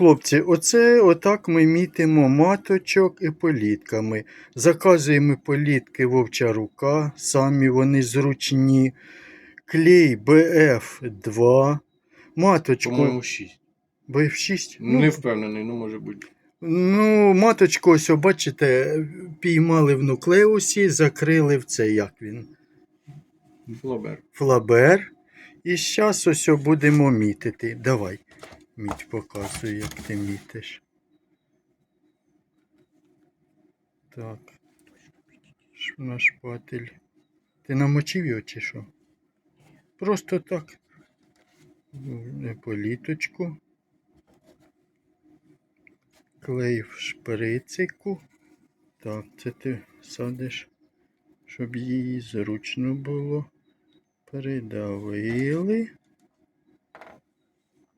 Хлопці, оце отак ми мітимо маточок і політками. Заказуємо політки вовча рука, самі вони зручні. Клей BF2. Маточку По-моєму, 6. BF6. Не впевнений, ну може бути. Ну, маточку, ось, о, бачите, піймали в нуклеусі, закрили в це, як він, Флобер. флабер. І зараз ось о будемо мітити. Давай, мідь показує, як ти мітиш. Так. Ш- На шпатель. Ти намочив його чи що? Просто так. Політочку. Клей в шприцику. Так, це ти садиш, щоб її зручно було. Придавили.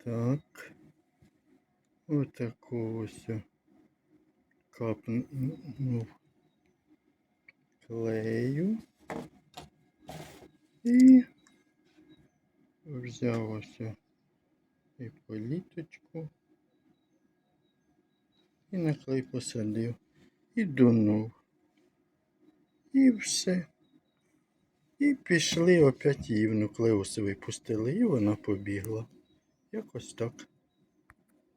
Так. Отаку ось капнув клею. І взяв ось і політочку. І на клей посадив. І дунув. І все. І пішли опять її в нуклеус випустили, і вона побігла. Якось так.